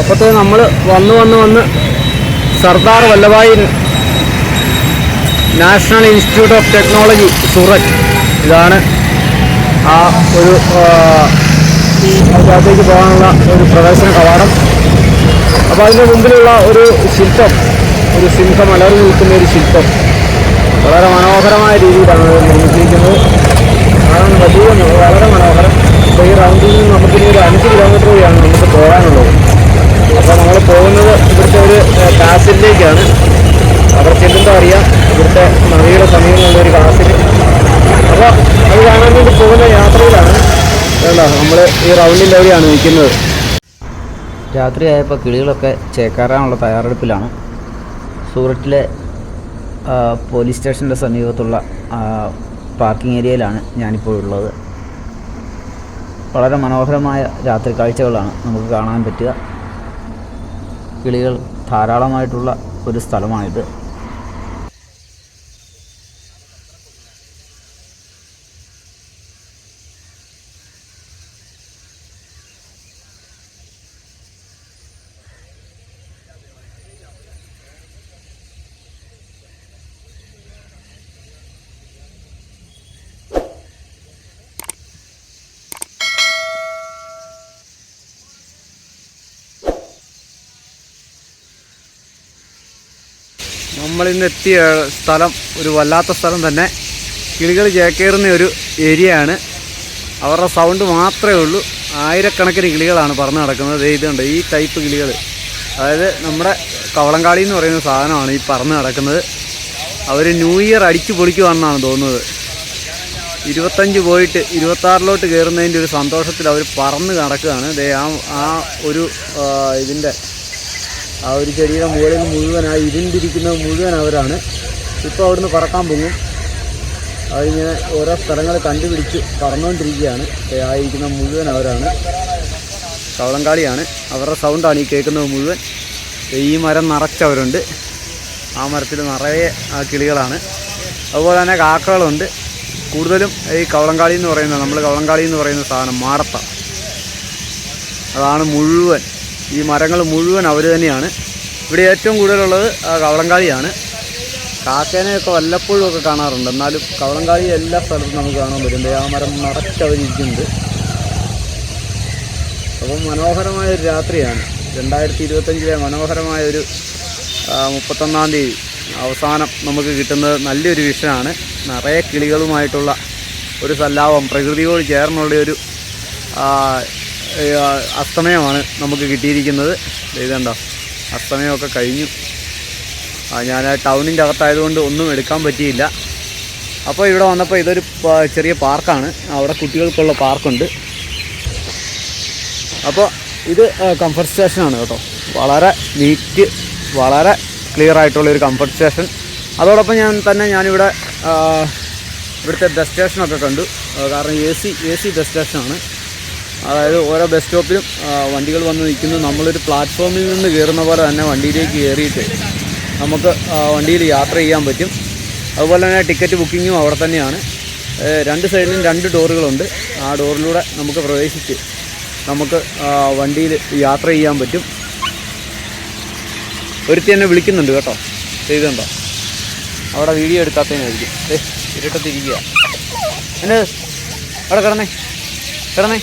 അപ്പോഴത്തേ നമ്മൾ വന്ന് വന്ന് വന്ന് Sardar Vallabhbhai National Institute of Technology Surat. ഇതാണ് ആ ഒരു അതിനകത്തേക്ക് പോകാനുള്ള ഒരു പ്രവേശന കവാടം. അപ്പോൾ അതിന്റെ മുമ്പിലുള്ള ഒരു ശില്പം ഒരു സിംഹം അലർന്നു നിൽക്കുന്ന ഒരു ശില്പം. വളരെ മനോഹരമായ രീതിയിലാണ് അത് നിർമ്മിച്ചിരിക്കുന്നത്. കാരണം വലിയ വളരെ മനോഹരം. അപ്പോൾ ഈ റൗണ്ടിൽ നിന്ന് നമുക്കിനി ഒരു അഞ്ച് കിലോമീറ്റർ വഴിയാണ് നമുക്ക് പോകാനുള്ളത്. അപ്പോൾ നമ്മൾ പോകുന്നത് ഇവിടുത്തെ ഒരു കാസിലേക്കാണ് അവിടെ ചെല്ലുമ്പോൾ അറിയാം ഇവിടുത്തെ നദിയുടെ സമീപമുള്ള ഒരു കാസിൽ അപ്പോൾ അത് കാണാൻ വേണ്ടി പോകുന്ന യാത്രയിലാണ്. വേണ്ട നമ്മൾ ഈ റൗണ്ടിന്റെ എവിടെയാണ് നിൽക്കുന്നത്. രാത്രിയായപ്പോൾ കിളികളൊക്കെ ചേക്കാറാനുള്ള തയ്യാറെടുപ്പിലാണ്. സൂററ്റിലെ പോലീസ് സ്റ്റേഷന്റെ സമീപത്തുള്ള പാർക്കിംഗ് ഏരിയയിലാണ് ഞാനിപ്പോൾ ഉള്ളത്. വളരെ മനോഹരമായ രാത്രി കാഴ്ചകളാണ് നമുക്ക് കാണാൻ പറ്റുക. കിളികൾ ധാരാളമായിട്ടുള്ള ഒരു സ്ഥലമാണിത്. നമ്മളിന്ന് എത്തിയ സ്ഥലം ഒരു വല്ലാത്ത സ്ഥലം തന്നെ. കിളികൾ ചേക്കേറുന്ന ഒരു ഏരിയ ആണ് അവരുടെ സൗണ്ട് മാത്രമേ ഉള്ളൂ. ആയിരക്കണക്കിന് കിളികളാണ് പറന്ന് നടക്കുന്നത്. ഇതുണ്ട് ഈ ടൈപ്പ് കിളികൾ അതായത് നമ്മുടെ കവളങ്കാളി എന്ന് പറയുന്ന സാധനമാണ് ഈ പറന്ന് നടക്കുന്നത്. അവർ ന്യൂ ഇയർ അടിച്ചു പൊളിക്കുവാണെന്നാണ് തോന്നുന്നത്. ഇരുപത്തഞ്ച് പോയിട്ട് ഇരുപത്താറിലോട്ട് കയറുന്നതിന്റെ ഒരു സന്തോഷത്തിൽ അവർ പറന്ന് നടക്കുകയാണ്. ആ ഒരു ഇതിന്റെ ആ ഒരു ചെടിയുടെ മുകളിൽ മുഴുവനായി ഇരുണ്ടിരിക്കുന്നത് മുഴുവൻ അവരാണ്. ഇപ്പോൾ അവിടുന്ന് പറക്കാൻ പോകും. അവരിങ്ങനെ ഓരോ സ്ഥലങ്ങൾ കണ്ടുപിടിച്ച് പറന്നുകൊണ്ടിരിക്കുകയാണ് ആയിരിക്കുന്ന മുഴുവൻ അവരാണ്. കവളങ്കാളിയാണ് അവരുടെ സൗണ്ടാണ് ഈ കേൾക്കുന്നത് മുഴുവൻ. ഈ മരം നിറച്ചവരുണ്ട്. ആ മരത്തിൽ നിറയെ കിളികളാണ്. അതുപോലെ തന്നെ കാക്കകളുണ്ട്. കൂടുതലും ഈ കവളങ്കാളി എന്ന് പറയുന്നത് നമ്മൾ കവളങ്കാളി എന്ന് പറയുന്ന സാധനം മാടത്ത. അതാണ് മുഴുവൻ. ഈ മരങ്ങൾ മുഴുവൻ അവർ തന്നെയാണ്. ഇവിടെ ഏറ്റവും കൂടുതലുള്ളത് കവളങ്കാളിയാണ് കാക്കേനെയൊക്കെ വല്ലപ്പോഴും ഒക്കെ കാണാറുണ്ട്. എന്നാലും കവളങ്കാളി എല്ലാ സ്ഥലത്തും നമുക്ക് കാണാൻ പറ്റും. ആ മരം നിറച്ചവരിക്കുന്നുണ്ട്. അപ്പം മനോഹരമായ ഒരു രാത്രിയാണ്. രണ്ടായിരത്തി ഇരുപത്തഞ്ചിലെ മനോഹരമായ ഒരു മുപ്പത്തൊന്നാം തീയതി അവസാനം നമുക്ക് കിട്ടുന്നത് നല്ലൊരു വിഷനാണ്. നിറയെ കിളികളുമായിട്ടുള്ള ഒരു സല്ലാപം പ്രകൃതിയോട് ചേർന്നുള്ള ഒരു അസ്തമയമാണ് നമുക്ക് കിട്ടിയിരിക്കുന്നത്. ഇതുണ്ടോ? അസ്തമയമൊക്കെ കഴിഞ്ഞു. ഞാൻ ടൗണിന്റെ അകത്തായതുകൊണ്ട് ഒന്നും എടുക്കാൻ പറ്റിയില്ല. അപ്പോൾ ഇവിടെ വന്നപ്പോൾ ഇതൊരു ചെറിയ പാർക്കാണ്. അവിടെ കുട്ടികൾക്കുള്ള പാർക്കുണ്ട്. അപ്പോൾ ഇത് കംഫർട്ട് സ്റ്റേഷനാണ് കേട്ടോ. വളരെ നീറ്റ് വളരെ ക്ലിയർ ആയിട്ടുള്ള ഒരു കംഫർട്ട് സ്റ്റേഷൻ അതോടൊപ്പം ഞാൻ തന്നെ ഞാനിവിടെ ഇവിടുത്തെ ബസ് സ്റ്റേഷനൊക്കെ കണ്ടു. കാരണം A C A C bus സ്റ്റേഷനാണ് അതായത് ഓരോ ബസ് സ്റ്റോപ്പിലും വണ്ടികൾ വന്ന് നിൽക്കുന്നു. നമ്മളൊരു പ്ലാറ്റ്ഫോമിൽ നിന്ന് കയറുന്ന പോലെ തന്നെ വണ്ടിയിലേക്ക് കയറിയിട്ട് നമുക്ക് വണ്ടിയിൽ യാത്ര ചെയ്യാൻ പറ്റും. അതുപോലെ തന്നെ ടിക്കറ്റ് ബുക്കിങ്ങും അവിടെ തന്നെയാണ്. രണ്ട് സൈഡിലും രണ്ട് ഡോറുകളുണ്ട് ആ ഡോറിലൂടെ നമുക്ക് പ്രവേശിച്ച് നമുക്ക് വണ്ടിയിൽ യാത്ര ചെയ്യാൻ പറ്റും. ഒരുത്തി എന്നെ വിളിക്കുന്നുണ്ട് കേട്ടോ. ചെയ്തുണ്ടോ അവിടെ വീഡിയോ എടുക്കാത്തതിനായിരിക്കും ഏ ഇരുട്ടത്തിരിക്കുക. എന്നെ അവിടെ കിടന്നേ. കിടന്നേ.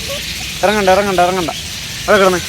ഇറങ്ങണ്ട ഇറങ്ങണ്ട ഇറങ്ങണ്ട. അവിടെ കിടന്നേ.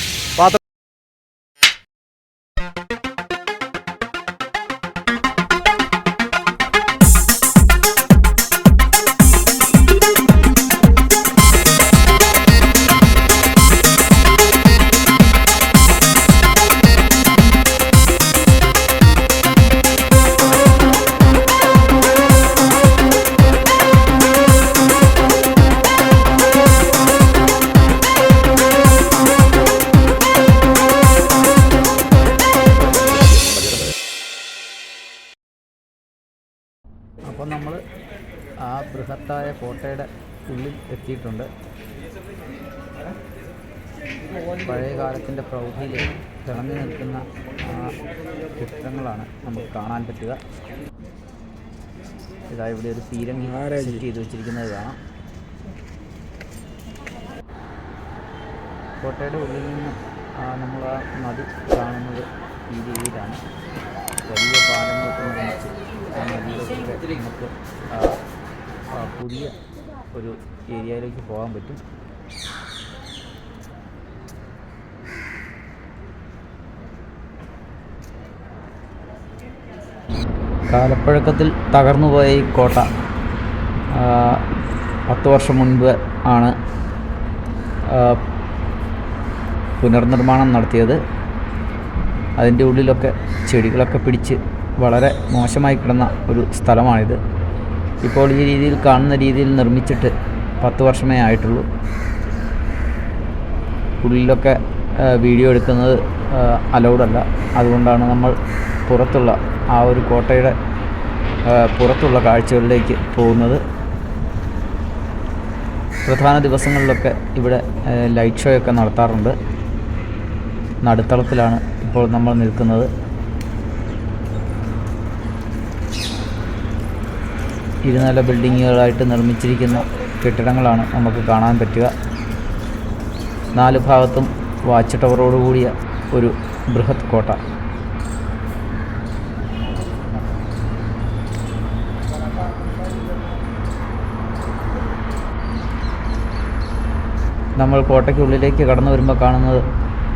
അപ്പോൾ നമ്മൾ ആ ബൃഹത്തായ കോട്ടയുടെ ഉള്ളിൽ എത്തിയിട്ടുണ്ട്. പഴയ കാലത്തിന്റെ പ്രൗഢിയിൽ തിളങ്ങി നിൽക്കുന്ന ആ ചിത്രങ്ങളാണ് നമുക്ക് കാണാൻ പറ്റുക. ഇതാ ഇവിടെ ഒരു പീരങ്കി സെറ്റ് ചെയ്ത് വെച്ചിരിക്കുന്നത് കാണാം. കോട്ടയുടെ ഉള്ളിൽ നിന്ന് ആ, നമ്മൾ ആ നദി കാണുന്നത് ഈ രീതിയിലാണ്. വലിയ നദിയിലൊക്കെ നമുക്ക് പുതിയ ഒരു ഏരിയയിലേക്ക് പോകാൻ പറ്റും. കാലപ്പഴക്കത്തിൽ തകർന്നുപോയ ഈ കോട്ട പത്ത് വർഷം മുൻപ് ആണ് പുനർനിർമ്മാണം നടത്തിയത്. അതിന്റെ ഉള്ളിലൊക്കെ ചെടികളൊക്കെ പിടിച്ച് വളരെ മോശമായി കിടന്ന ഒരു സ്ഥലമാണിത്. ഇപ്പോൾ ഈ രീതിയിൽ കാണുന്ന രീതിയിൽ നിർമ്മിച്ചിട്ട് പത്ത് വർഷമേ ആയിട്ടുള്ളൂ. ഉള്ളിലൊക്കെ വീഡിയോ എടുക്കുന്നത് അലൗഡല്ല അതുകൊണ്ടാണ് നമ്മൾ പുറത്തുള്ള ആ ഒരു കോട്ടയുടെ പുറത്തുള്ള കാഴ്ചകളിലേക്ക് പോകുന്നത്. പ്രധാന ദിവസങ്ങളിലൊക്കെ ഇവിടെ ലൈറ്റ് ഷോയൊക്കെ നടത്താറുണ്ട്. നടുത്തളത്തിലാണ് ഇപ്പോൾ നമ്മൾ നിൽക്കുന്നത്. ഇരുനില ബിൽഡിങ്ങുകളായിട്ട് നിർമ്മിച്ചിരിക്കുന്ന കെട്ടിടങ്ങളാണ് നമുക്ക് കാണാൻ പറ്റുക. നാല് ഭാഗത്തും വാച്ച് ടവറോടുകൂടിയ ഒരു ബൃഹത് കോട്ട. നമ്മൾ കോട്ടയ്ക്കുള്ളിലേക്ക് കടന്നു വരുമ്പോൾ കാണുന്നത്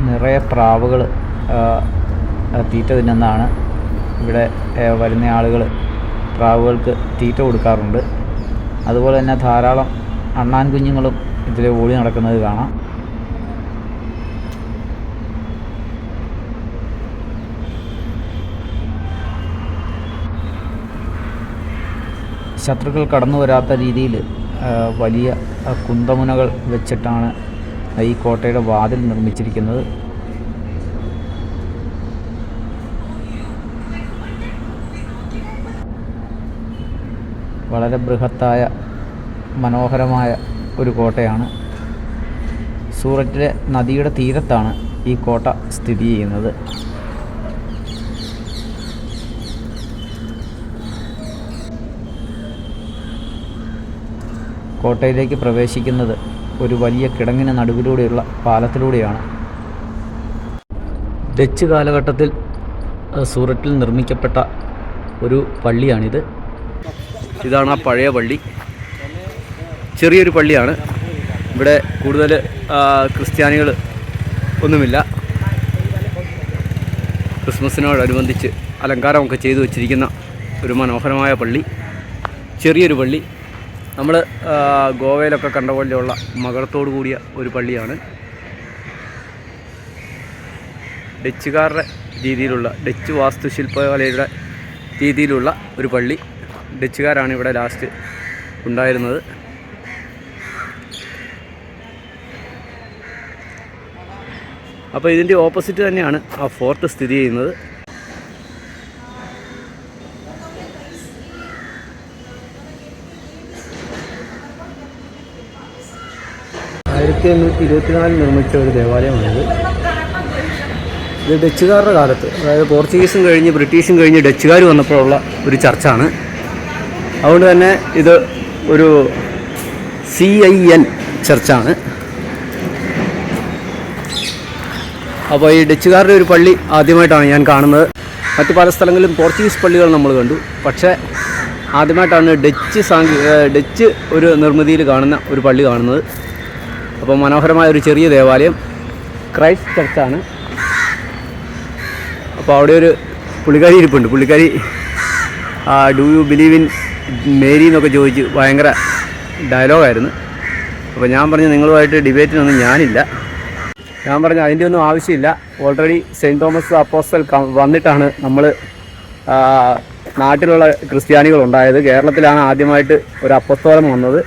നിറയെ പ്രാവുകൾ തീറ്റ തിന്നുന്നതാണ്. ഇവിടെ വരുന്ന ആളുകൾ പ്രാവുകൾക്ക് തീറ്റ കൊടുക്കാറുണ്ട്. അതുപോലെ തന്നെ ധാരാളം അണ്ണാൻ കുഞ്ഞുങ്ങളും ഇതിൽ ഓടി നടക്കുന്നത് കാണാം. ശത്രുക്കൾ കടന്നു വരാത്ത രീതിയിൽ വലിയ കുന്തമുനകൾ വെച്ചിട്ടാണ് ഈ കോട്ടയുടെ വാതിൽ നിർമ്മിച്ചിരിക്കുന്നത്. വളരെ ബൃഹത്തായ മനോഹരമായ ഒരു കോട്ടയാണ്. സൂററ്റിലെ നദിയുടെ തീരത്താണ് ഈ കോട്ട സ്ഥിതി ചെയ്യുന്നത്. കോട്ടയിലേക്ക് പ്രവേശിക്കുന്നത് ഒരു വലിയ കിടങ്ങിന് നടുവിലൂടെയുള്ള പാലത്തിലൂടെയാണ്. ഡച്ച് കാലഘട്ടത്തിൽ സൂററ്റിൽ നിർമ്മിക്കപ്പെട്ട ഒരു പള്ളിയാണിത്. ഇതാണ് ആ പഴയ പള്ളി. ചെറിയൊരു പള്ളിയാണ്. ഇവിടെ കൂടുതൽ ക്രിസ്ത്യാനികൾ ഒന്നുമില്ല. ക്രിസ്മസിനോടനുബന്ധിച്ച് അലങ്കാരമൊക്കെ ചെയ്തു വച്ചിരിക്കുന്ന ഒരു മനോഹരമായ പള്ളി. ചെറിയൊരു പള്ളി. നമ്മൾ ഗോവയിലൊക്കെ കണ്ട പോലെയുള്ള മകരത്തോടു കൂടിയ ഒരു പള്ളിയാണ്. ഡച്ചുകാരുടെ രീതിയിലുള്ള ഡച്ച് വാസ്തുശില്പകലയുടെ രീതിയിലുള്ള ഒരു പള്ളി. ഡച്ചുകാരാണ് ഇവിടെ ലാസ്റ്റ് ഉണ്ടായിരുന്നത്. അപ്പോൾ ഇതിന്റെ ഓപ്പോസിറ്റ് തന്നെയാണ് ആ ഫോർട്ട് സ്ഥിതി ചെയ്യുന്നത്. ആയിരത്തി എണ്ണൂറ്റി ഇരുപത്തിനാലിൽ നിർമ്മിച്ച ഒരു ദേവാലയമാണിത്. ഇത് ഡച്ചുകാരുടെ കാലത്ത് അതായത് പോർച്ചുഗീസും കഴിഞ്ഞ് ബ്രിട്ടീഷും കഴിഞ്ഞ് ഡച്ചുകാർ വന്നപ്പോഴുള്ള ഒരു ചർച്ചാണ്. അതുകൊണ്ട് തന്നെ ഇത് ഒരു സി ഐ എൻ ചർച്ചാണ്. അപ്പോൾ ഈ ഡച്ചുകാരുടെ ഒരു പള്ളി ആദ്യമായിട്ടാണ് ഞാൻ കാണുന്നത്. മറ്റു പല സ്ഥലങ്ങളിലും പോർച്ചുഗീസ് പള്ളികൾ നമ്മൾ കണ്ടു. പക്ഷേ ആദ്യമായിട്ടാണ് ഡച്ച് സാങ്കി ഡച്ച് ഒരു നിർമ്മിതിയിൽ കാണുന്ന ഒരു പള്ളി കാണുന്നത്. അപ്പോൾ മനോഹരമായ ഒരു ചെറിയ ദേവാലയം. ക്രൈസ്റ്റ് ചർച്ചാണ്. അപ്പോൾ അവിടെ ഒരു പുള്ളിക്കാരി ഇരിപ്പുണ്ട്. പുള്ളിക്കാരി do you believe in Mary എന്നൊക്കെ ചോദിച്ച് ഭയങ്കര ഡയലോഗായിരുന്നു. അപ്പോൾ ഞാൻ പറഞ്ഞു നിങ്ങളുമായിട്ട് ഡിബേറ്റിനൊന്നും ഞാനില്ല. ഞാൻ പറഞ്ഞു അതിന്റെ ഒന്നും ആവശ്യമില്ല. ഓൾറെഡി സെയിന്റ് തോമസ് അപ്പോസ്റ്റൽ വന്നിട്ടാണ് നമ്മൾ നാട്ടിലുള്ള ക്രിസ്ത്യാനികൾ ഉണ്ടായത് കേരളത്തിലാണ് ആദ്യമായിട്ട് ഒരു അപ്പസ്തോലം വന്നത്.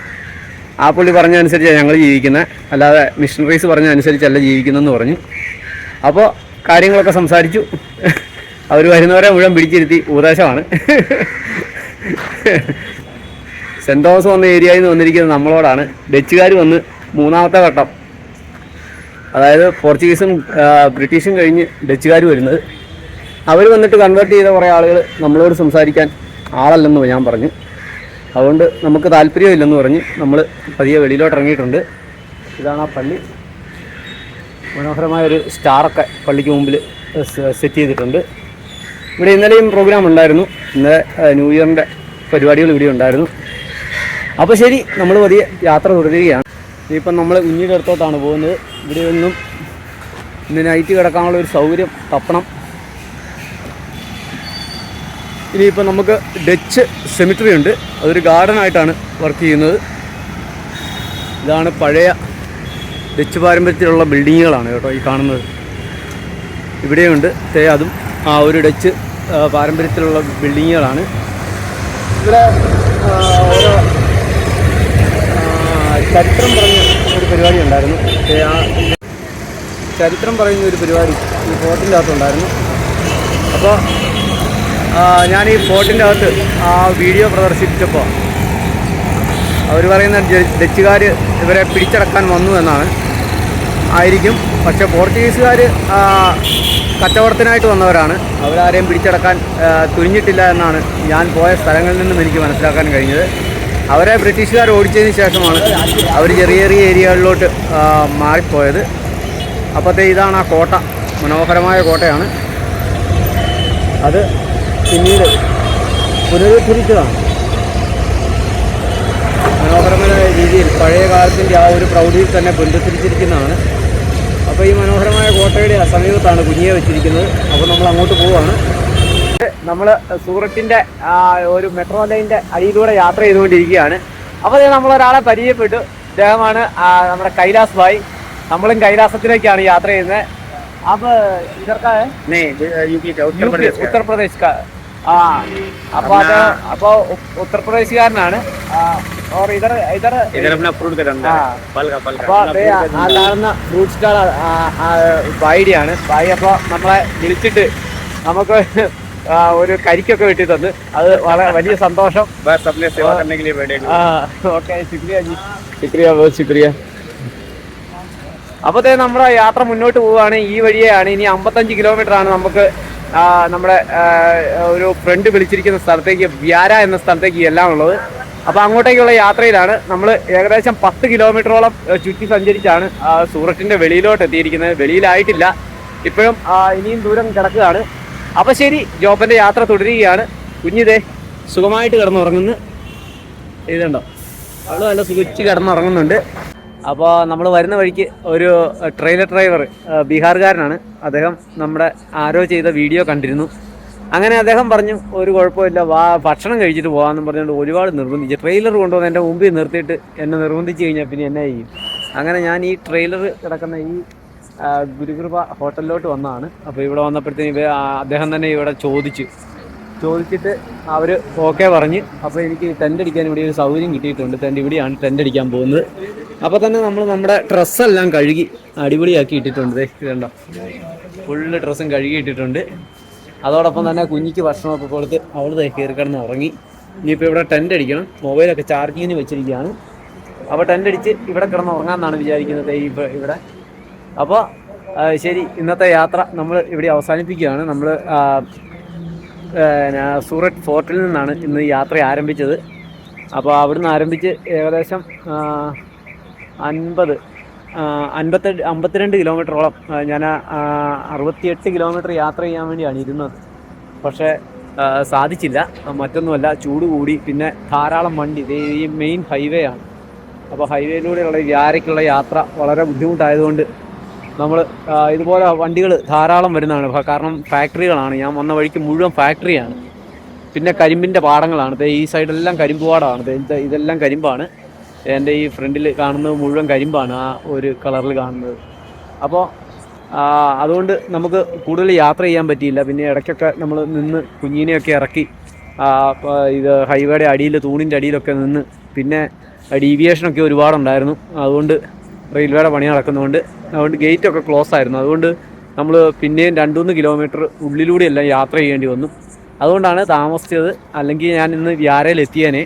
ആ പുള്ളി പറഞ്ഞ അനുസരിച്ചാണ് ഞങ്ങൾ ജീവിക്കുന്നത് അല്ലാതെ മിഷണറീസ് പറഞ്ഞ അനുസരിച്ചല്ല ജീവിക്കുന്നതെന്ന് പറഞ്ഞു. അപ്പോൾ കാര്യങ്ങളൊക്കെ സംസാരിച്ചു. അവർ വരുന്നവരെ മുഴുവൻ പിടിച്ചിരുത്തി. ഉപദേശമാണ് സെന്റ് തോമസ് വന്ന ഏരിയയിൽ നിന്ന് വന്നിരിക്കുന്നത് നമ്മളോടാണ്. ഡച്ചുകാർ വന്ന് മൂന്നാമത്തെ ഘട്ടം അതായത് പോർച്ചുഗീസും ബ്രിട്ടീഷും കഴിഞ്ഞ് ഡച്ചുകാർ വരുന്നത്. അവർ വന്നിട്ട് കൺവേർട്ട് ചെയ്ത കുറേ ആളുകൾ നമ്മളോട് സംസാരിക്കാൻ ആളല്ലെന്ന് ഞാൻ പറഞ്ഞു. അതുകൊണ്ട് നമുക്ക് താല്പര്യമില്ലെന്ന് പറഞ്ഞ് നമ്മൾ പതിയെ വെളിയിലോട്ട് ഇറങ്ങിയിട്ടുണ്ട്. ഇതാണ് ആ പള്ളി. മനോഹരമായ ഒരു സ്റ്റാറൊക്കെ പള്ളിക്ക് മുമ്പിൽ സെറ്റ് ചെയ്തിട്ടുണ്ട്. ഇവിടെ ഇന്നലെയും പ്രോഗ്രാം ഉണ്ടായിരുന്നു. ഇന്ന് ന്യൂ ഇയറിന്റെ പരിപാടികൾ ഇവിടെ ഉണ്ടായിരുന്നു. അപ്പോൾ ശരി നമ്മൾ പതിയെ യാത്ര തുടരുകയാണ്. ഇപ്പം നമ്മൾ കുഞ്ഞിന്റെ അടുത്തോട്ടാണ് പോകുന്നത്. ഇവിടെ ഒന്നും ഇന്ന് നൈറ്റ് കിടക്കാനുള്ള ഒരു സൗകര്യം തപ്പണം. ഇനിയിപ്പോൾ നമുക്ക് ഡച്ച് സെമിറ്ററി ഉണ്ട്. അതൊരു ഗാർഡൻ ആയിട്ടാണ് വർക്ക് ചെയ്യുന്നത്. ഇതാണ് പഴയ ഡച്ച് പാരമ്പര്യത്തിലുള്ള ബിൽഡിങ്ങുകളാണ് കേട്ടോ ഈ കാണുന്നത്. ഇവിടെയുണ്ട് തേ അതും. ആ ഒരു ഡച്ച് പാരമ്പര്യത്തിലുള്ള ബിൽഡിങ്ങുകളാണ്. ഇവിടെ ചരിത്രം പറഞ്ഞ ഒരു പരിപാടി ഉണ്ടായിരുന്നു. ആ ചരിത്രം പറയുന്ന ഒരു പരിപാടി ഈ ഫോർട്ടിന്റെ അകത്തുണ്ടായിരുന്നു അപ്പോൾ ഞാൻ ഈ ഫോർട്ടിന്റെ അകത്ത് ആ വീഡിയോ പ്രദർശിപ്പിച്ചപ്പോൾ അവർ പറയുന്ന ഡച്ചുകാർ ഇവരെ പിടിച്ചടക്കാൻ വന്നു എന്നാണ്. ആയിരിക്കും. പക്ഷേ പോർച്ചുഗീസുകാർ കച്ചവടത്തിനായിട്ട് വന്നവരാണ്. അവരാരെയും പിടിച്ചടക്കാൻ തുനിഞ്ഞിട്ടില്ല എന്നാണ് ഞാൻ പോയ സ്ഥലങ്ങളിൽ നിന്നും എനിക്ക് മനസ്സിലാക്കാൻ കഴിഞ്ഞത്. അവരെ ബ്രിട്ടീഷുകാർ ഓടിച്ചതിന് ശേഷമാണ് അവർ ചെറിയ ചെറിയ ഏരിയകളിലോട്ട് മാറിപ്പോയത്. അപ്പോഴത്തെ ഇതാണ് ആ കോട്ട. മനോഹരമായ കോട്ടയാണ്. അത് പിന്നീട് പുനരുദ്ധരിച്ചതാണ്. മനോഹരമായ രീതിയിൽ പഴയ കാലത്തിന്റെ ആ ഒരു പ്രൗഢിയിൽ തന്നെ പുനരുദ്ധരിച്ചിരിക്കുന്നതാണ് അപ്പോൾ ഈ മനോഹരമായ കോട്ടയുടെ സമീപത്താണ് കുഞ്ഞിയെ വെച്ചിരിക്കുന്നത്. അപ്പോൾ നമ്മൾ അങ്ങോട്ട് പോവുകയാണ് നമ്മൾ സൂറത്തിന്റെ ഒരു മെട്രോ ലൈനിന്റെ അടിയിലൂടെ യാത്ര ചെയ്തുകൊണ്ടിരിക്കുകയാണ്. അപ്പോൾ നമ്മൾ ഒരാളെ പരിചയപ്പെട്ടു. അദ്ദേഹമാണ് നമ്മുടെ കൈലാസ് ഭായ്. നമ്മളും കൈലാസത്തിലേക്കാണ് യാത്ര ചെയ്യുന്നത്. അപ്പോൾ ഇതൊക്കെ ഉത്തർപ്രദേശ് ആ അപ്പൊ അത് അപ്പൊ ഉ- ഉത്തർപ്രദേശുകാരനാണ് ആ, और इधर इधर इधर अपना फ्रूट का धंधा हाँ। है फल का फल का അപ്പൊ अपना ദേ fruit का ആ धंधा है। കാണുന്ന ഫ്രൂട്ട് സ്റ്റാൾ ബായിഡിയാണ് ബായി അപ്പൊ നമ്മളെ വിളിച്ചിട്ട് നമുക്ക് ആ, ഒരു കരിക്കൊക്കെ വെട്ടി തന്ന് അത് വളരെ വലിയ സന്തോഷം बस अपने सेवा करने के लिए बैठे हुए ആ ഓക്കെ ശുക്രിയ ജി ശുക്രിയ ബഹുത് ശുക്രിയ അപ്പോഴത്തേ നമ്മുടെ യാത്ര മുന്നോട്ട് പോവുകയാണ് ഈ വഴിയാണ് ഇനി അമ്പത്തഞ്ച് കിലോമീറ്റർ ആണ് നമുക്ക് ആ, നമ്മുടെ ഒരു ഫ്രണ്ട് വിളിച്ചിരിക്കുന്ന സ്ഥലത്തേക്ക് വ്യാര എന്ന സ്ഥലത്തേക്ക് എല്ലാം ഉള്ളത്. അപ്പോൾ അങ്ങോട്ടേക്കുള്ള യാത്രയിലാണ്. നമ്മൾ ഏകദേശം പത്ത് കിലോമീറ്ററോളം ചുറ്റി സഞ്ചരിച്ചാണ് ആ, വെളിയിലോട്ട് എത്തിയിരിക്കുന്നത്. വെളിയിലായിട്ടില്ല. ഇപ്പോഴും ഇനിയും ദൂരം കിടക്കുകയാണ്. അപ്പോൾ ശരി ജോപ്പന്റെ യാത്ര തുടരുകയാണ്. കുഞ്ഞിതേ സുഖമായിട്ട് കിടന്നുറങ്ങുന്നു. ഇതുണ്ടോ? അവൾ നല്ല സുഖിച്ച് കിടന്നുറങ്ങുന്നുണ്ട്. അപ്പോൾ നമ്മൾ വരുന്ന വഴിക്ക് ഒരു ട്രെയിലർ ഡ്രൈവർ ബീഹാർകാരനാണ്. അദ്ദേഹം നമ്മുടെ ആരോ ചെയ്ത വീഡിയോ കണ്ടിരുന്നു. അങ്ങനെ അദ്ദേഹം പറഞ്ഞു ഒരു കുഴപ്പമില്ല വാ ഭക്ഷണം കഴിച്ചിട്ട് പോകാമെന്ന് പറഞ്ഞുകൊണ്ട് ഒരുപാട് നിർബന്ധിച്ചു ട്രെയിലർ കൊണ്ടുവന്ന് എന്റെ മുമ്പിൽ നിർത്തിയിട്ട് എന്നെ നിർബന്ധിച്ച് കഴിഞ്ഞാൽ പിന്നെ എന്നെ ചെയ്യും. അങ്ങനെ ഞാൻ ഈ ട്രെയിലർ കിടക്കുന്ന ഈ ഗുരുകൃപ ഹോട്ടലിലോട്ട് വന്നതാണ്. അപ്പോൾ ഇവിടെ വന്നപ്പോഴത്തേന് ഇവ- അദ്ദേഹം തന്നെ ഇവിടെ ചോദിച്ചു. ചോദിച്ചിട്ട് അവർ ഓക്കെ പറഞ്ഞ് അപ്പോൾ എനിക്ക് ടെന്റ് അടിക്കാൻ ഇവിടെ ഒരു സൗകര്യം കിട്ടിയിട്ടുണ്ട്. ടെന്റ് ഇവിടെയാണ് ടെന്റ് അടിക്കാൻ പോകുന്നത്. അപ്പോൾ തന്നെ നമ്മൾ നമ്മുടെ ഡ്രസ്സെല്ലാം കഴുകി അടിപൊളിയാക്കി ഇട്ടിട്ടുണ്ട്. ഇതുണ്ടോ ഫുള്ള് ഡ്രസ്സും കഴുകി ഇട്ടിട്ടുണ്ട്. അതോടൊപ്പം തന്നെ കുഞ്ഞിക്ക് ഭക്ഷണമൊക്കെ കൊടുത്ത് അവൾ ദേ കയറി കിടന്ന് ഉറങ്ങി. ഇനിയിപ്പോൾ ഇവിടെ ടെന്റ് അടിക്കണം. മൊബൈലൊക്കെ ചാർജിങ്ങിന് വെച്ചിരിക്കുകയാണ്. അപ്പോൾ ടെന്റ് അടിച്ച് ഇവിടെ കിടന്ന് ഉറങ്ങാമെന്നാണ് വിചാരിക്കുന്നത് ഈ ഇവിടെ. അപ്പോൾ ശരി ഇന്നത്തെ യാത്ര നമ്മൾ ഇവിടെ അവസാനിപ്പിക്കുകയാണ്. നമ്മൾ സൂററ്റ് ഫോർട്ടിൽ നിന്നാണ് ഇന്ന് യാത്ര ആരംഭിച്ചത്. അപ്പോൾ അവിടുന്ന് ആരംഭിച്ച് ഏകദേശം അൻപത് അൻപത്തെട്ട് അമ്പത്തിരണ്ട് കിലോമീറ്ററോളം ഞാൻ അറുപത്തിയെട്ട് കിലോമീറ്റർ യാത്ര ചെയ്യാൻ വേണ്ടിയാണ് ഇരുന്നത്. പക്ഷേ സാധിച്ചില്ല. മറ്റൊന്നുമല്ല ചൂട് കൂടി. പിന്നെ ധാരാളം വണ്ടി. ഈ മെയിൻ ഹൈവേ ആണ്. അപ്പോൾ ഹൈവേയിലൂടെയുള്ള വ്യാരയ്ക്കുള്ള യാത്ര വളരെ ബുദ്ധിമുട്ടായതുകൊണ്ട് നമ്മൾ ഇതുപോലെ വണ്ടികൾ ധാരാളം വരുന്നതാണ്. കാരണം ഫാക്ടറികളാണ്. ഞാൻ വന്ന വഴിക്ക് മുഴുവൻ ഫാക്ടറിയാണ്. പിന്നെ കരിമ്പിന്റെ പാടങ്ങളാണ്. ഈ സൈഡെല്ലാം കരിമ്പ് പാടമാണ് ഇതെല്ലാം കരിമ്പാണ്. എന്റെ ഈ ഫ്രണ്ടിൽ കാണുന്നത് മുഴുവൻ കരിമ്പാണ് ആ ഒരു കളറിൽ കാണുന്നത്. അപ്പോൾ അതുകൊണ്ട് നമുക്ക് കൂടുതൽ യാത്ര ചെയ്യാൻ പറ്റിയില്ല. പിന്നെ ഇടയ്ക്കൊക്കെ നമ്മൾ നിന്ന് കുഞ്ഞിനെയൊക്കെ ഇറക്കി ഇത് ഹൈവേയുടെ അടിയിൽ തൂണിന്റെ അടിയിലൊക്കെ നിന്ന് പിന്നെ ഡീവിയേഷനൊക്കെ ഒരുപാടുണ്ടായിരുന്നു. അതുകൊണ്ട് റെയിൽവേയുടെ പണി നടക്കുന്നതുകൊണ്ട് അതുകൊണ്ട് ഗേറ്റ് ഒക്കെ ക്ലോസ് ആയിരുന്നു. അതുകൊണ്ട് നമ്മൾ പിന്നെയും രണ്ട് മൂന്ന് കിലോമീറ്റർ ഉള്ളിലൂടെയെല്ലാം യാത്ര ചെയ്യേണ്ടി വന്നു. അതുകൊണ്ടാണ് താമസിച്ചത്. അല്ലെങ്കിൽ ഞാൻ ഇന്ന് വ്യാരയിൽ എത്തിയേനെ